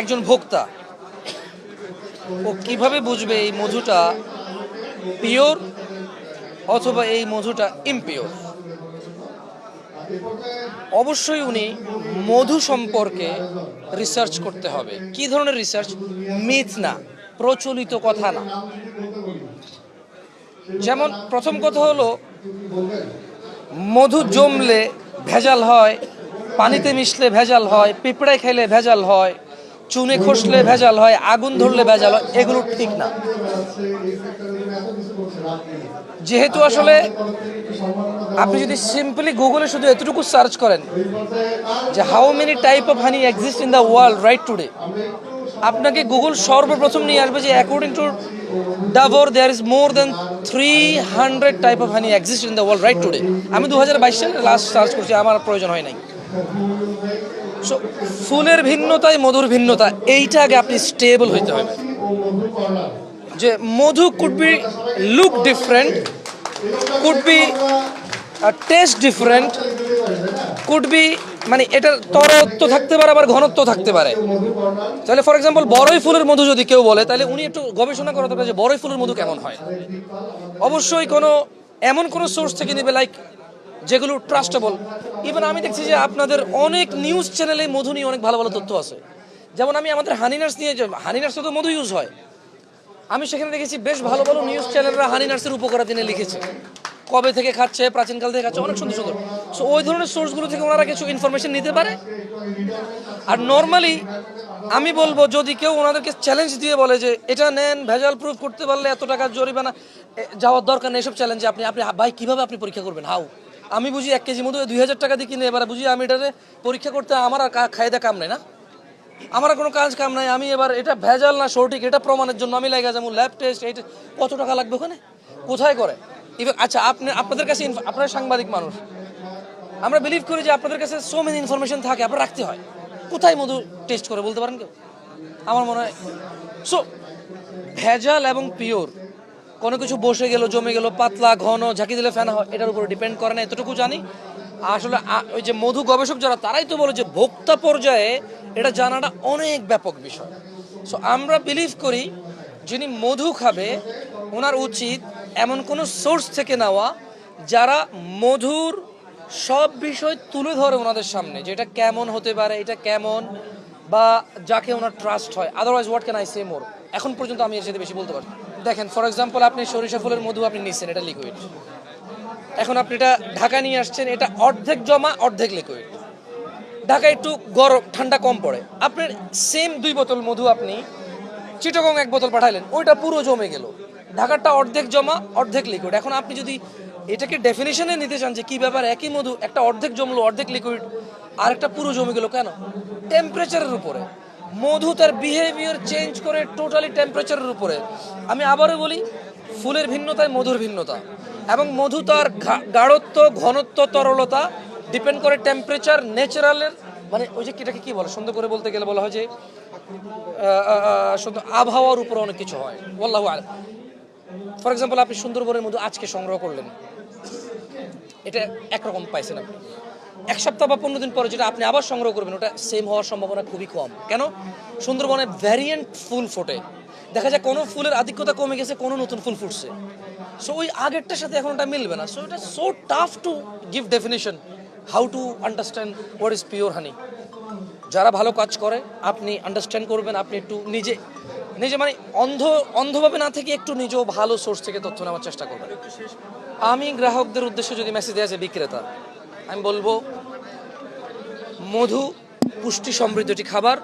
একজন ভোক্তা। ও কীভাবে বুঝবে এই মধুটা পিওর অথবা এই মধুটা ইমপিওর? অবশ্যই উনি মধু সম্পর্কে রিসার্চ করতে হবে। কি ধরনের রিসার্চ মিথ না, প্রচলিত কথা না। যেমন প্রথম কথা হলো, মধু জমলে ভেজাল হয়, পানিতে মিশলে ভেজাল হয়, পিঁপড়ায় খেলে ভেজাল হয় চুনে খসলে ভেজাল হয়, আগুন ধরলে ভেজাল হয়, এগুলো ঠিক না। যেহেতু আসলে আপনি যদি সিম্পলি গুগলে শুধু এতটুকু সার্চ করেন যে how many type of honey exist in the world right today আপনাকে গুগল সর্বপ্রথম নিয়ে আসবে যে according to Dabur there is more than three hundred type of honey exist in the world right today আমি দু হাজার বাইশ সালে লাস্ট সার্চ করছি, আমার প্রয়োজন হয় নাই। সো ফুলের ভিন্নতায় মধুর ভিন্নতা, এইটা আগে আপনি স্টেবল হইতে হবে। যে মধু could be look different could be taste different could be মানে এটার তরত্ব থাকতে পারে, আবার ঘনত্ব থাকতে পারে। তাহলে ফর এক্সাম্পল বড়ই ফুলের মধু যদি কেউ বলে, তাহলে উনি একটু গবেষণা করা দরকার যে বড়ই ফুলের মধু কেমন হয়। অবশ্যই কোনো, এমন কোনো সোর্স থেকে নেবে লাইক যেগুলো ট্রাস্টেবল ইভেন আমি দেখছি যে আপনাদের অনেক নিউজ চ্যানেলে মধু নিয়ে অনেক ভালো ভালো তথ্য আছে। যেমন আমি আমাদের হানিনার্স নিয়ে হানিনার্স তো মধু ইউজ হয়। আমি সেখানে দেখেছি বেশ ভালো ভালো নিউজ চ্যানেলরা হানি নার্সের উপকার দিনে লিখেছে। কবে থেকে খাচ্ছে, প্রাচীনকাল থেকে খাচ্ছে, অনেক সুন্দর সুন্দর। সো ওই ধরনের সোর্সগুলো থেকে ওনারা কিছু ইনফরমেশন নিতে পারে। আর নর্মালি আমি বলব যদি কেউ ওনাদেরকে চ্যালেঞ্জ দিয়ে বলে যে, এটা নেন, ভেজাল প্রুফ করতে পারলে এত টাকা জরিমানা যাওয়ার দরকার নেই, এসব চ্যালেঞ্জে আপনি আপনি ভাই, কীভাবে আপনি পরীক্ষা করবেন? হাউ আমি বুঝি এক কেজি মধু দুই হাজার টাকা দিয়ে কিনে এবার বুঝি আমি এটাতে পরীক্ষা করতে আমার আর খায়দা কাম নেই না? আমার কোনো কাজ কাম নাই। আমি এবার এটা ভেজাল না, সঠিক, এটা প্রমাণের জন্য আমি লাগা যেমন ল্যাব টেস্ট এইটা কত টাকা লাগবে ওখানে? কোথায় করে? ইভেন আচ্ছা আপনি আপনাদের কাছে আপনারা সাংবাদিক মানুষ। আমরা বিলিভ করি যে আপনাদের কাছে সো মেনি ইনফরমেশন থাকে, আপনার রাখতে হয়। কোথায় মধু টেস্ট করে বলতে পারেন কেউ? আমার মনে হয় সো ভেজাল এবং পিওর কোনো কিছু বসে গেল, জমে গেল, পাতলা, ঘন, ঝাঁকি দিলে ফেনা হয়, এটার উপর ডিপেন্ড করে না, এতটুকু জানি। আসলে ওই যে মধু গবেষক যারা, তারাই তো বলে যে ভোক্তা পর্যায়ে এটা জানাটা অনেক ব্যাপক বিষয়। সো আমরা বিলিভ করি, যিনি মধু খাবে, ওনার উচিত এমন কোনো সোর্স থেকে নেওয়া যারা মধুর সব বিষয় তুলে ধরে ওনাদের সামনে, যে এটা কেমন হতে পারে, এটা কেমন, বা যাকে ওনার ট্রাস্ট হয়। Otherwise what can I say more এখন পর্যন্ত আমি এর সাথে বেশি বলতে পারি দেখেন ফর এক্সাম্পল আপনি সরিষা ফুলের মধু আপনি নিচ্ছেন এটা লিকুইড এখন আপনি এটা ঢাকা নিয়ে আসছেন, এটা অর্ধেক জমা, অর্ধেক লিকুইড ঢাকা একটু গরম, ঠান্ডা কম পড়ে। আপনার সেম দুই বোতল মধু আপনি চিটগং এক বোতল পাঠাইলেন, ওইটা পুরো জমে গেল। ঢাকারটা অর্ধেক জমা, অর্ধেক লিকুইড এখন আপনি যদি এটাকে ডেফিনেশনে নিতে চান যে কি ব্যাপার, একই মধু, একটা অর্ধেক জমলো, অর্ধেক লিকুইড আর একটা পুরো জমে গেল কেন? টেম্পারেচারের উপরে। মধু তার বিহেভিয়ার চেঞ্জ করে টোটালি টেম্পারেচারের উপরে। আমি আবারও বলি, ফুলের ভিন্নতায় মধুর ভিন্নতা। এবং মধু তার গাঢ়ত্ব, ঘনত্ব, তরলতা ডিপেন্ড করে টেম্পারেচার ন্যাচারালের মানে ওই যে এটাকে কী বলে? সুন্দর করে বলতে গেলে বলা হয় যে সুন্দর আবহাওয়ার উপর অনেক কিছু হয়। আল্লাহ ফর এক্সাম্পল আপনি সুন্দরবনের মধু আজকে সংগ্রহ করলেন। এটা একরকম পাইছেন আপনি। এক সপ্তাহ বা পনেরো দিন পরে যেটা আপনি আবার সংগ্রহ করবেন, ওটা সেম হওয়ার সম্ভাবনা খুবই কম। কেন? সুন্দরবনে ভ্যারিয়েন্ট ফুল ফোটে। দেখা যায় কোনো ফুলের আধিক্যতা কমে গেছে, কোনো নতুন ফুল ফুটছে। সো ওই আগেরটার সাথে এখন ওটা মিলবে না। সো এটা so tough to give definition how to understand what is pure honey যারা ভালো কাজ করে, আপনি আন্ডারস্ট্যান্ড করবেন, আপনি একটু নিজে নিজে মানে অন্ধ, অন্ধভাবে না থেকে একটু নিজেও ভালো সোর্স থেকে তথ্য নেওয়ার চেষ্টা করবেন। আমি গ্রাহকদের উদ্দেশ্যে যদি মেসেজ দেওয়া যায় বিক্রেতা আমি বলব, মধু, পুষ্টি সমৃদ্ধ একটি খাবার,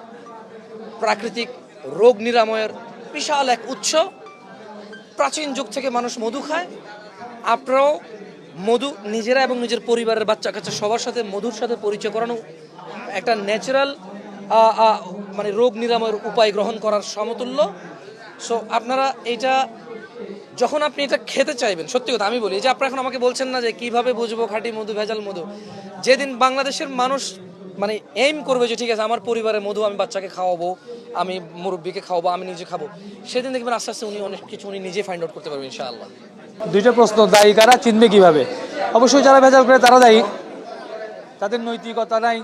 প্রাকৃতিক রোগ নিরাময়ের বিশাল এক উৎস। প্রাচীন যুগ থেকে মানুষ মধু খায়। আপনারাও মধু নিজেরা এবং নিজের পরিবারের বাচ্চা কাচ্চা সবার সাথে মধুর সাথে পরিচয় করানো একটা ন্যাচারাল মানে রোগ নিরাময়ের উপায় গ্রহণ করার সমতুল্য। সো আপনারা এটা যখন আপনি এটা খেতে চাইবেন, সত্যি কথা আমি বলি যে আপনারা এখন আমাকে বলছেন না যে কীভাবে বুঝব খাঁটি মধু, ভেজাল মধু, যেদিন বাংলাদেশের মানুষ মানে এইম করবে যে ঠিক আছে, আমার পরিবারে মধু আমি বাচ্চাকে খাওয়াবো, আমি মুরব্বীকে খাওয়াবো, আমি নিজে খাব, সেদিন দেখবেন আস্তে আস্তে উনি অনেক কিছু উনি নিজে ফাইন্ড আউট করতে পারবেন, ইনশাআল্লাহ। দুইটা প্রশ্ন, দায়ী কারা, চিনবে কীভাবে? অবশ্যই যারা ভেজাল করে তারা দায়ী। তাদের নৈতিকতা নাই,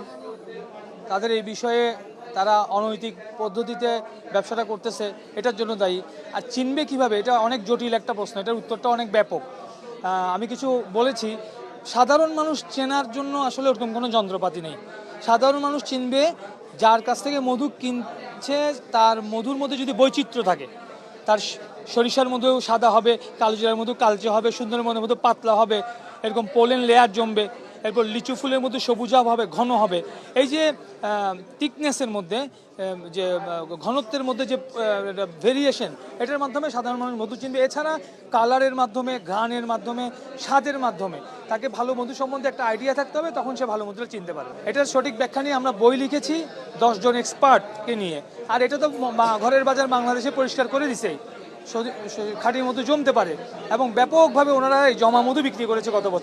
তাদের এই বিষয়ে তারা অনৈতিক পদ্ধতিতে ব্যবসাটা করতেছে, এটার জন্য দায়ী। আর চিনবে কীভাবে? এটা অনেক জটিল একটা প্রশ্ন, এটার উত্তরটা অনেক ব্যাপক। আমি কিছু বলেছি, সাধারণ মানুষ চেনার জন্য আসলে ওরকম কোনো যন্ত্রপাতি নেই। সাধারণ মানুষ চিনবে যার কাছ থেকে মধু কিনছে, তার মধুর মধ্যে যদি বৈচিত্র্য থাকে, তার সরিষার মধ্যেও সাদা হবে কালো কালোজিরার মধ্যে কালচে হবে, সুন্দরবনের মধ্যে পাতলা হবে, এরকম পোলেন লেয়ার জমবে এরপর লিচু ফুলের মধ্যে সবুজাভ হবে, ঘন হবে। এই যে থিকনেসের মধ্যে যে ঘনত্বের মধ্যে যে ভেরিয়েশন এটার মাধ্যমে সাধারণ মানুষ মধু চিনবে এছাড়া কালারের মাধ্যমে, ঘ্রাণের মাধ্যমে, স্বাদের মাধ্যমে, তাকে ভালো মধু সম্বন্ধে একটা আইডিয়া থাকতে হবে, তখন সে ভালো মধুটা চিনতে পারবে। এটার সঠিক ব্যাখ্যা নিয়ে আমরা বই লিখেছি দশজন এক্সপার্টকে নিয়ে। আর এটা তো ঘরের বাজার বাংলাদেশে পরিষ্কার করে দিছেই সদি- স- খাঁটি মধু জমতে পারে। এবং ব্যাপকভাবে ওনারা জমা মধু বিক্রি করেছে গত বছর।